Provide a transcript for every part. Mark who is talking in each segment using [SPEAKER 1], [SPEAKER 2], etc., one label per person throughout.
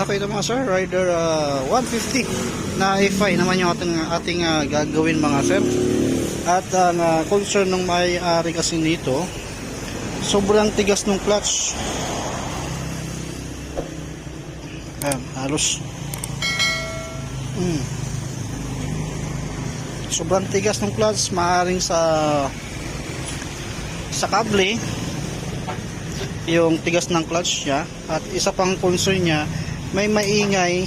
[SPEAKER 1] Okay ito mga sir, Rider ah, 150 na FI naman yung ating, ating ah, gagawin mga sir. At ang ah, concern ng may-ari kasi nito, sobrang tigas ng clutch. Ayan, halos. Mm. Sobrang tigas ng clutch, maaaring sa sa kable yung tigas ng clutch niya at isa pang concern niya may maingay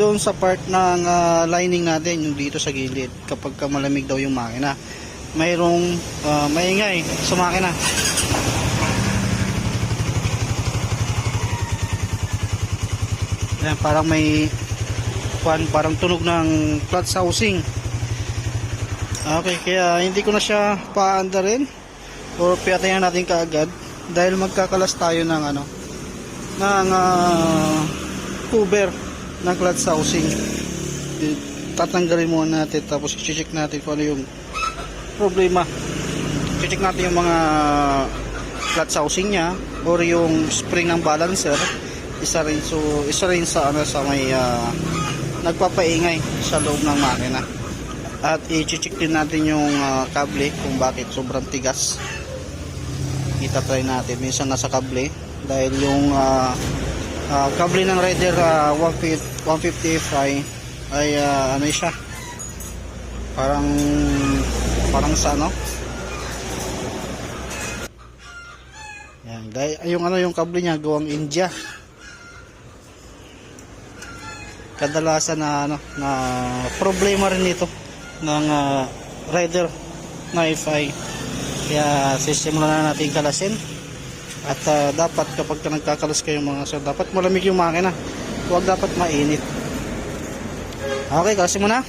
[SPEAKER 1] doon sa part ng ah, lining natin yung dito sa gilid kapag ka malamig daw yung makina. Mayroong ah, maingay sa makina. Ayan, parang may kwan, parang tunog ng clutch housing. Okay kaya hindi ko na siya paanda rin or piyatayan natin kaagad dahil magkakalas tayo ng ano ng ah, cover ng clutch housing. Tatanggalin muna natin tapos i-check natin kung ano yung problema. I-check natin yung mga clutch housing niya or yung spring ng balancer. Isa rin so isa rin sa ano sa may ah, nagpapaingay sa loob ng makina. At i-check din natin yung ah, kable kung bakit sobrang tigas. Itatry natin. Minsan nasa kable. Dahil yung ah, ah, kable ng Rider ah, 150 150 Fi ay ah, ano siya? Parang parang sa ano? Yan dahil yung ano yung kable niya gawang India. Kadalasan na ano na problema rin ito ng ah, Rider na Fi kaya sisimulan na natin kalasin. At ah, dapat kapag ka nagkakalas kayo mga sir, dapat malamig yung makina. Huwag dapat mainit. Okay, kalasin mo na.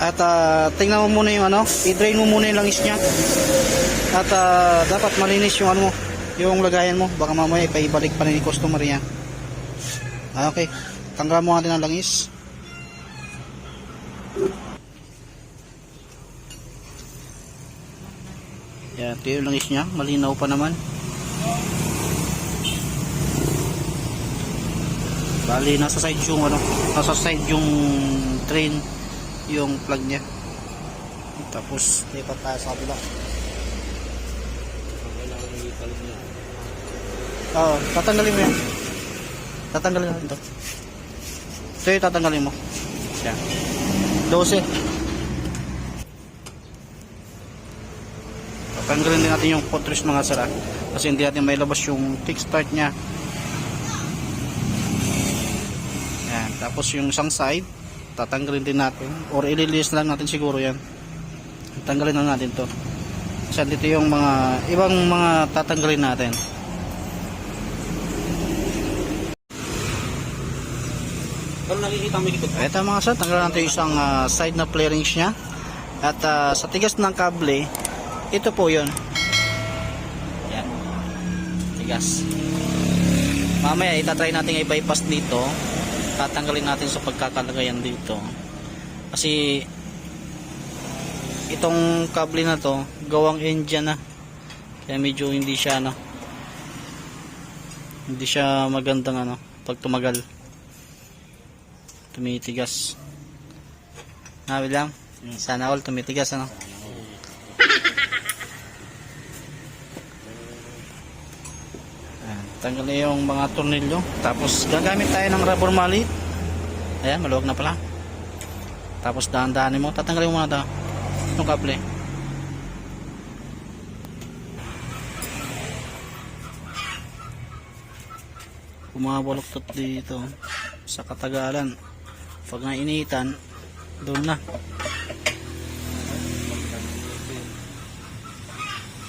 [SPEAKER 1] At ah, tingnan mo muna yung ano, i-drain mo muna yung langis niya. At ah, dapat malinis yung ano mo, yung lagayan mo. Baka mamaya ipaibalik pa rin yung customer. Ah, Okay, tanggalan mo natin ang langis. Yan, ito yung langis niya. Malinaw pa naman. Bali, nasa side yung ano, nasa side yung train yung plug niya. Tapos, lipat tayo sa kabila. Oo, tatanggalin mo yan. Tatanggalin natin ito. Ito yung tatanggalin mo. Yan. 12. Tanggalin din natin yung controls mga sara kasi hindi natin may labas yung kickstart niya. Yan. Tapos yung isang side, tatanggalin din natin or ililis lang natin siguro yan. Tanggalin na natin to. Kasi dito yung mga ibang mga tatanggalin natin.
[SPEAKER 2] Pero nakikita mo dito.
[SPEAKER 1] Ito mga sir, tanggalin natin yung isang ah, side na flarings niya. At ah, sa tigas ng kable, ito po yun. Yan. Tigas. Mamaya itatry natin i-bypass dito. Tatanggalin natin sa pagkakalagayan dito. Kasi itong kable na to, gawang Indian na. Kaya medyo hindi siya ano. Hindi siya magandang ano pag tumagal. Tumitigas. Nabi lang. Sana all tumitigas ano. Ayan, tanggalin yung mga tornilyo. Tapos gagamit tayo ng rubber mallet. Ayan, maluwag na pala. Tapos dahan-dahanin mo. Tatanggalin mo muna. Yung kable. Bumabaluktot dito sa katagalan. Pag nainitan, doon na.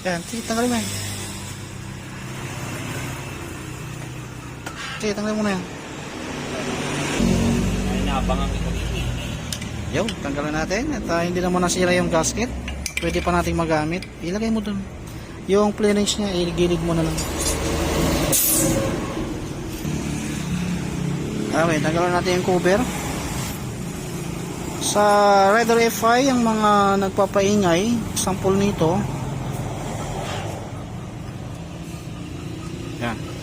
[SPEAKER 1] Yan, tanggalin mo yan. Sige, tanggalin mo na yan.
[SPEAKER 2] Ay, naabangan ko dito.
[SPEAKER 1] Yun, tanggalin natin. At ah, hindi naman nasira yung gasket. Pwede pa nating magamit. Ilagay mo dun. Yung clearance niya, iligilid mo na lang. Okay, tanggalin natin yung cover. Sa Rider FI, ang mga nagpapaingay, sample nito. Yan.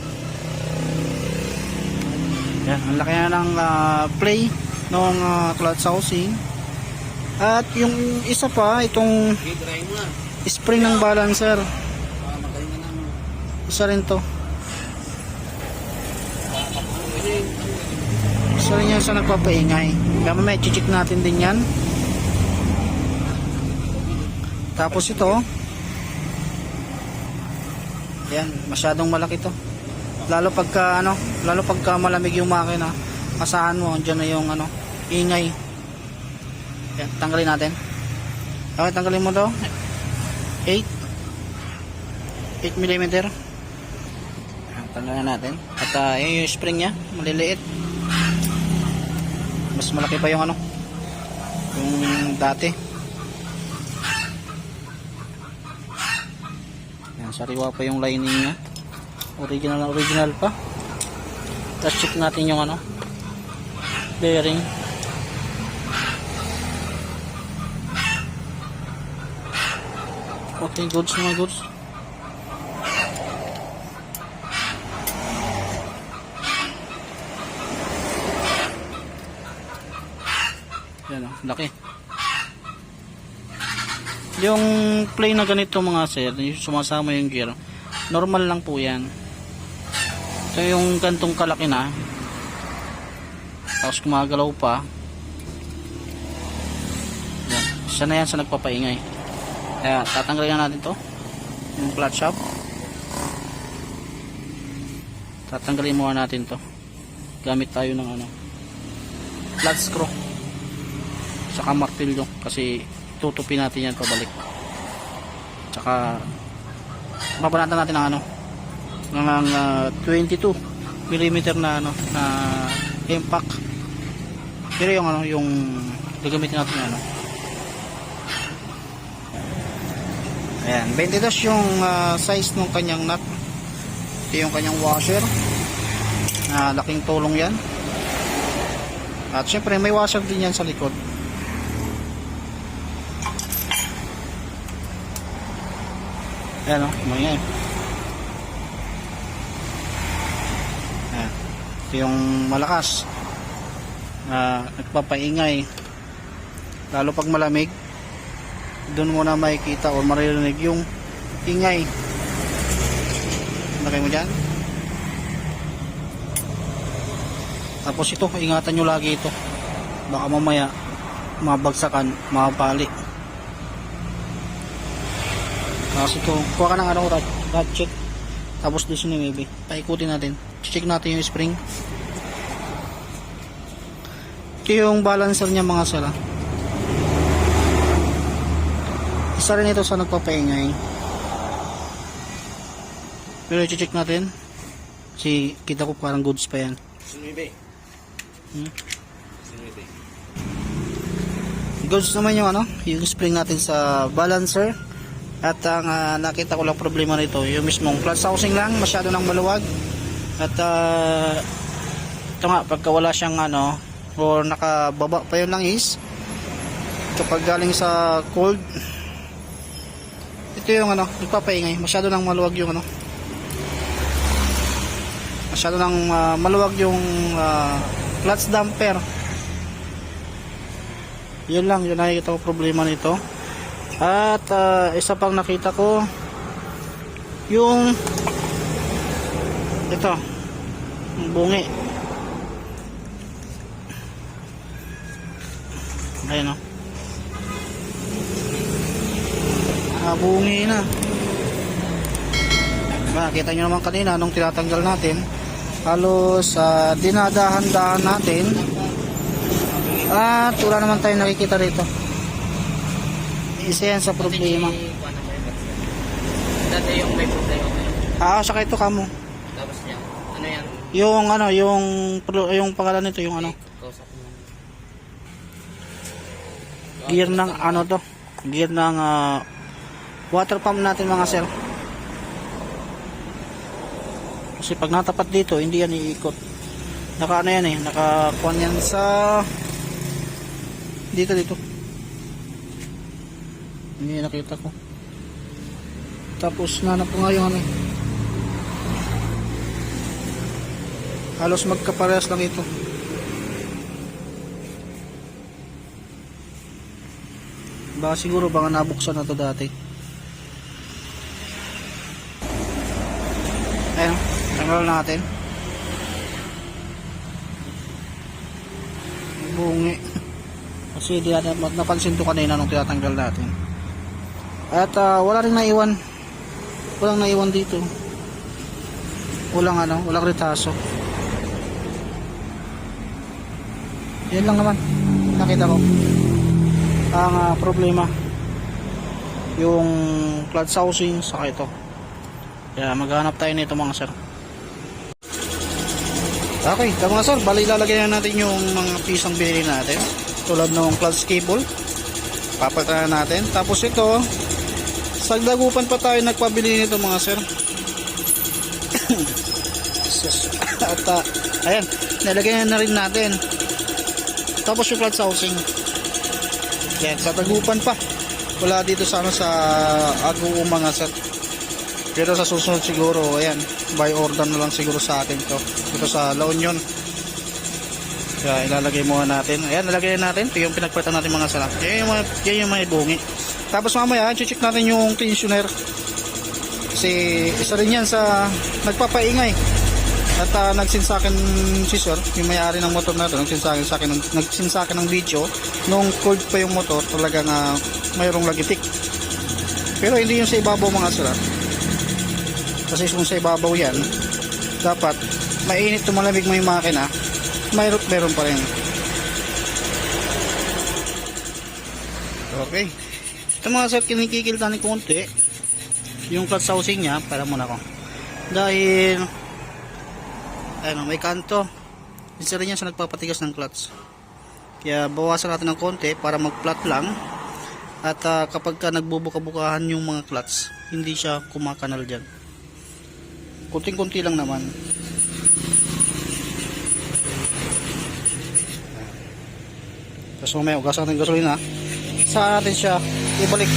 [SPEAKER 1] Yan, ang laki na ng ah, play ng uh, clutch housing. At yung isa pa, itong spring ng balancer.
[SPEAKER 2] Ah.
[SPEAKER 1] Isa rin to. Isa rin yan sa nagpapaingay. Kaya mamaya chichik natin din yan. Tapos ito. Yan, masyadong malaki to. Lalo pagka ano, lalo pagka malamig yung makina, asahan mo, andyan na yung ano, ingay. Yan, tanggalin natin. Okay, tanggalin mo daw. 8 8 mm. Tanggalin natin. At uh, yun yung spring niya, maliliit. Mas malaki pa yung ano, yung dati. Ayan, sariwa pa yung lining niya. Original na original pa. Tapos check natin yung ano, bearing. Okay, goods mga goods. Yan o, laki. Yung play na ganito mga sir, yung sumasama yung gear, normal lang po yan. So yung gantong kalaki na, tapos gumagalaw pa, yan, isa na yan sa nagpapaingay. Kaya tatanggalin na natin to, yung flat shop. Tatanggalin muna natin to. Gamit tayo ng ano, flat screw saka martilyo kasi tutupin natin yan pabalik saka babanatan natin ng ano ng ah, 22 mm na ano na impact pero yung ano yung gagamitin natin ano. Ayan 22 yung ah, size ng kanyang nut. Ito yung kanyang washer. Na laking tulong yan. At syempre may washer din yan sa likod. Ayan o, mga Ayan. Yung malakas na nagpapaingay. Lalo pag malamig, doon mo na makikita o maririnig yung ingay. Nakay mo dyan? Tapos ito, ingatan nyo lagi ito. Baka mamaya, mabagsakan, mapali. Tapos ito, kuha ka ng ano, rat, ratchet. Tapos doon ni maybe. Paikutin natin. Check natin yung spring. Ito yung balancer niya mga sala. Isa rin ito sa nagpapaingay. Pero check natin. Si kita ko parang goods pa yan. Hmm? Goods naman yung ano, yung spring natin sa balancer. At ang ah, nakita ko lang problema nito, yung mismong clutch housing lang, masyado nang maluwag. At ah, ito nga, pagka siyang ano, or nakababa pa yung langis, kapag galing sa cold, ito yung ano, nagpapaingay, masyado nang maluwag yung ano, masyado nang ah, maluwag yung ah, clutch damper. Yun lang, yun nakikita ko problema nito. At ah, isa pang nakita ko yung ito. Yung bungi. Ayun o ah, bungi na. Ba, kita nyo naman kanina nung tinatanggal natin halos ah, dinadahan-dahan natin. At wala naman tayo nakikita rito. Isa yan sa problema.
[SPEAKER 2] Dati yung may problema.
[SPEAKER 1] Ah, saka ito kamo.
[SPEAKER 2] Ano yan?
[SPEAKER 1] Yung ano, yung yung pangalan nito, yung ano, gear ng ano to, gear ng ah, water pump natin mga sir. Kasi pag natapat dito, hindi yan iikot. Naka ano yan eh, nakakuan yan sa dito dito. Hindi nakita ko. Tapos nanap ko nga yung ano. eh. Halos magkaparehas lang ito. Baka siguro baka nabuksan na to dati. Ayun, tanggal natin. Bungi. Kasi di natin napansin to kanina nung tinatanggal natin. At ah, wala rin naiwan. Walang naiwan dito. Walang ano, walang retaso. Yan lang naman. Nakita ko. Ang ah, problema yung clutch housing saka ito. Kaya maghanap tayo nito mga sir. Okay, ito mga sir, bali ilalagay na natin yung mga pisang binili natin. Tulad ng clutch cable. Papalitan na natin. Tapos ito, sa dagupan pa tayo nagpabili nito mga sir. At ah, ayan, nilagay na rin natin. Tapos yung clutch housing. Yan, sa tagupan pa. Wala dito sa ano sa Agu sir. Pero sa susunod siguro, ayan, by order na lang siguro sa atin to. Dito sa La Union. Kaya ilalagay muna natin. Ayan, nalagay na natin. Ito yung pinagpalitan natin mga sala. Yan yung mga, yung mga bungi. Tapos mamaya, check natin yung tensioner. Kasi isa rin yan sa nagpapaingay. At uh, nagsinsakin si sir, yung may-ari ng motor na ito, nagsinsakin sa akin, ng- nagsinsakin ng video, nung cold pa yung motor, talagang uh, mayroong lagitik. Pero hindi yung sa ibabaw mga sir. ah. Kasi kung sa ibabaw yan, dapat mainit to malamig mo yung makina, mayroon meron pa rin. Okay. Ito mga sir, kinikikilta ni konti yung clutch housing niya, para muna ko. Dahil ano, may kanto. Isa rin yan sa nagpapatigas ng clutch. Kaya bawasan natin ng konti para mag-flat lang. At ah, kapag ka nagbubuka-bukahan yung mga clutch, hindi siya kumakanal dyan. Kunting-kunti lang naman. Tapos mamaya, ugasan natin gasolina. Saan natin siya ibalik.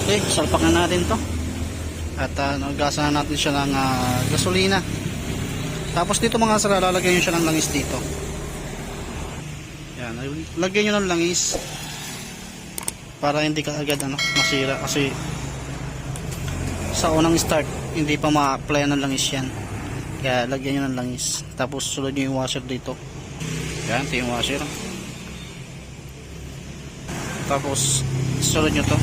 [SPEAKER 1] Okay, salpak na natin to. At uh, nagasan na natin siya ng ah, gasolina. Tapos dito mga sir, lalagyan nyo siya ng langis dito. Yan, lagyan nyo ng langis. Para hindi ka agad ano, masira. Kasi sa unang start hindi pa ma-apply ng langis yan. Kaya lagyan nyo ng langis. Tapos sunod nyo yung washer dito. Yan, ito yung washer. Tapos sunod nyo to.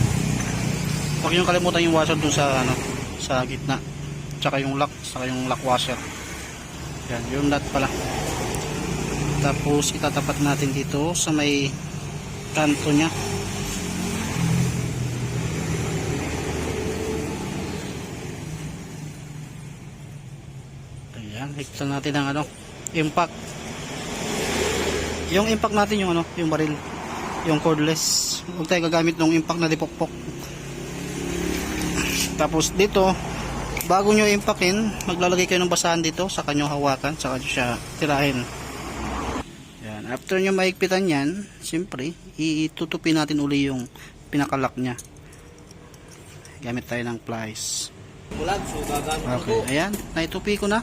[SPEAKER 1] Huwag nyo kalimutan yung washer dun sa ano sa gitna. Tsaka yung lock tsaka yung lock washer. Yan yung nut pala. Tapos itatapat natin dito sa may kanto nya ayan higtan natin ang ano impact. Yung impact natin yung ano yung baril. Yung cordless. Huwag tayo gagamit ng impact na dipokpok tapos dito bago nyo impackin maglalagay kayo ng basahan dito sa kanyang hawakan saka nyo siya tirahin. Yan. After nyo maigpitan yan siyempre itutupin natin uli yung pinakalak nya gamit tayo ng plies okay ayan. Naitupi ko na.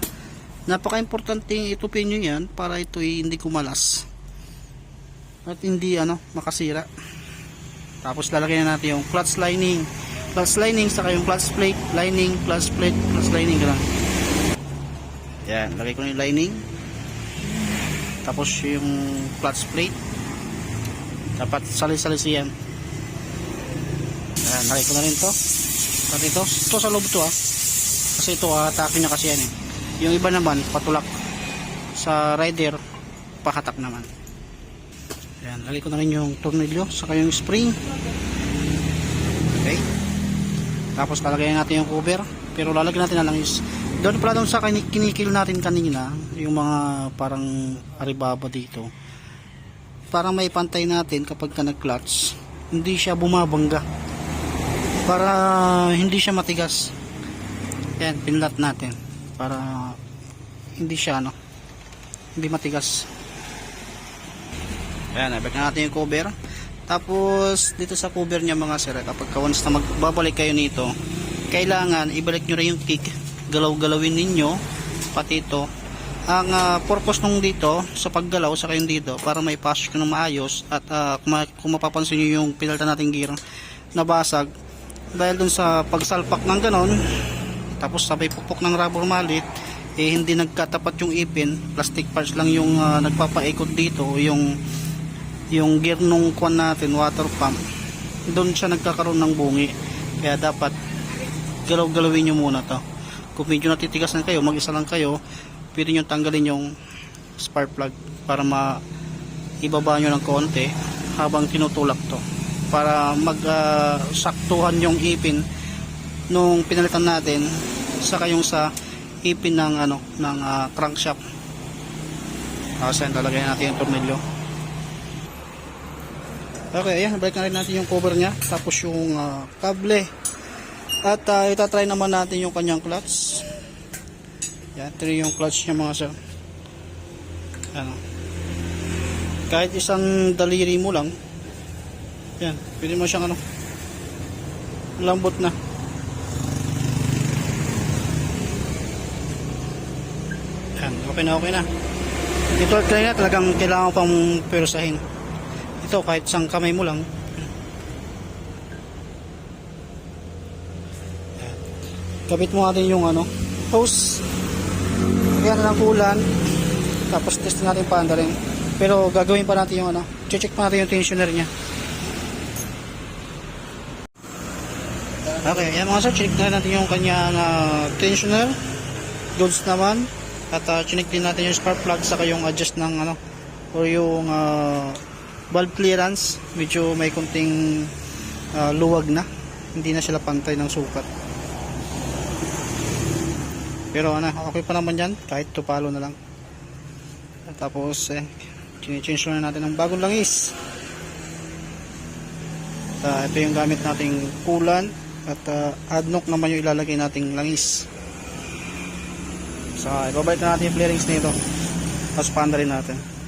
[SPEAKER 1] Napaka importante itupin nyo yan para ito hindi kumalas. At hindi ano makasira. Tapos lalagyan na natin yung clutch lining clutch lining saka yung clutch plate lining clutch plate clutch lining gano'n yan lagay ko na yung lining. Tapos yung clutch plate. Dapat sali-salisi yan. Yan lagay ko na rin to. At ito ito sa loob to ah. Kasi ito atake niya kasi yan eh. Yung iba naman patulak. Sa rider pahatak naman. Yan lagay ko na rin yung tornilyo saka yung spring. Okay tapos lalagyan natin yung cover. Pero lalagyan natin na lang is doon pala doon sa kini- kinikil natin kanina yung mga parang aribaba dito. Parang may pantay natin kapag ka nag clutch hindi siya bumabangga. Para hindi siya matigas. Yan pinlat natin. Para hindi siya ano hindi matigas. Ayan, nabalik na natin yung cover. Tapos, dito sa cover niya mga sir, kapag ka once na magbabalik kayo nito, kailangan ibalik nyo rin yung kick. Galaw-galawin ninyo pati ito. Ang ah, purpose nung dito sa paggalaw sa kayong dito para may pasok ng maayos at ah, kung, ma- kung mapapansin nyo yung pinalta nating gear nabasag dahil dun sa pagsalpak ng ganon tapos sabay pukpok ng rubber mallet eh hindi nagkatapat yung ipin plastic parts lang yung ah, nagpapaikot dito yung yung gear nung kwan natin water pump doon siya nagkakaroon ng bungi. Kaya dapat galaw-galawin nyo muna to. Kung medyo natitigas na kayo mag isa lang kayo pwede nyo tanggalin yung spark plug para ma ibaba nyo ng konti habang tinutulak to. Para mag ah, saktuhan yung ipin nung pinalitan natin saka yung sa ipin ng ano ng ah, crankshaft. Kasi talagay natin yung tornilyo okay ayan balik na rin natin yung cover nya tapos yung ah, kable. At uh, itatry naman natin yung kanyang clutch. Yan ito yung clutch niya mga sir. Ano kahit isang daliri mo lang. Yan pwede mo siyang ano lambot na. Yan okay na okay na. Ito at na talagang kailangan pang persahin ito kahit isang kamay mo lang. Yan. kabit mo natin yung ano hose. Lagyan na ng kulan tapos test natin paanda rin. Pero gagawin pa natin yung ano check pa natin yung tensioner nya okay yan mga sir check na natin yung kanya na tensioner. Goods naman. At uh, chinik din natin yung spark plug saka yung adjust ng ano or yung ah, valve clearance medyo may konting ah, luwag na. Hindi na sila pantay ng sukat. Pero ano okay pa naman yan. Kahit tupalo na lang. At tapos eh chinichange na natin ng bagong langis. At ah, ito yung gamit nating kulan at uh, adnock naman yung ilalagay nating langis. So ibabalik na natin yung flarings nito. Tapos panda rin natin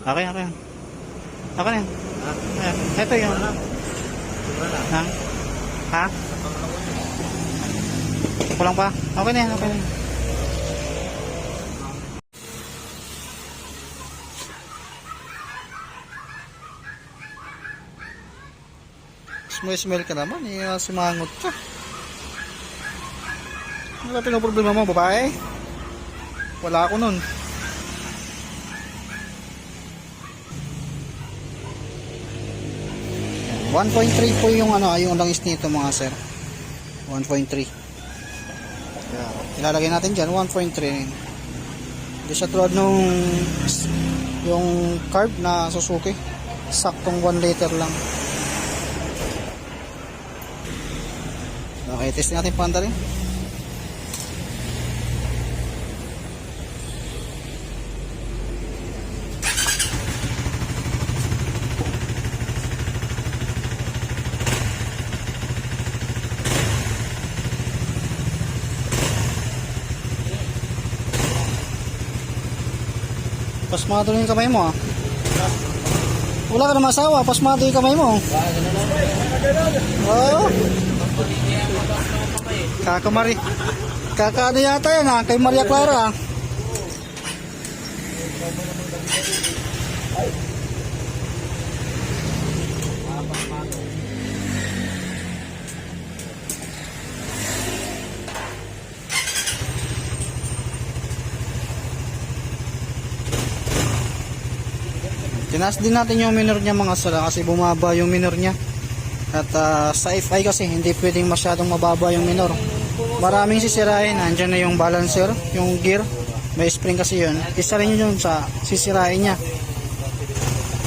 [SPEAKER 1] okay okay okay na yan Ayan. ito yung ha ha kulang pa okay na yan okay na yan Smell smell ka naman, eh, simangot ka. Ano ba problema mo, babae? Wala ako nun. 1.3 po yung ano, yung langis nito mga sir. 1.3. Yan, ilalagay natin dyan, 1.3. Hindi siya tulad nung yung carb na Suzuki. Saktong 1 liter lang. Okay, test natin panda rin. Pasmado yung kamay mo ah. Wala ka na masawa, pasmado yung kamay mo. Oo. Kakamari. Kakaano yata yan ha, kay Maria Clara. Tinas din natin yung minor niya mga sala kasi bumaba yung minor niya. At ah, sa FI kasi hindi pwedeng masyadong mababa yung minor. Maraming sisirain. Andiyan na yung balancer, yung gear. May spring kasi yun. Isa rin yun sa sisirain niya.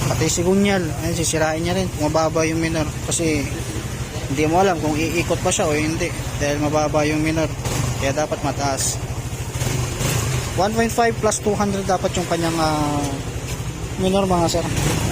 [SPEAKER 1] Pati si gunyal. Ayun, sisirain niya rin. Mababa yung minor. Kasi hindi mo alam kung iikot pa siya o hindi. Dahil mababa yung minor. Kaya dapat mataas. 1.5 plus 200 dapat yung kanyang ah, minor mga sir.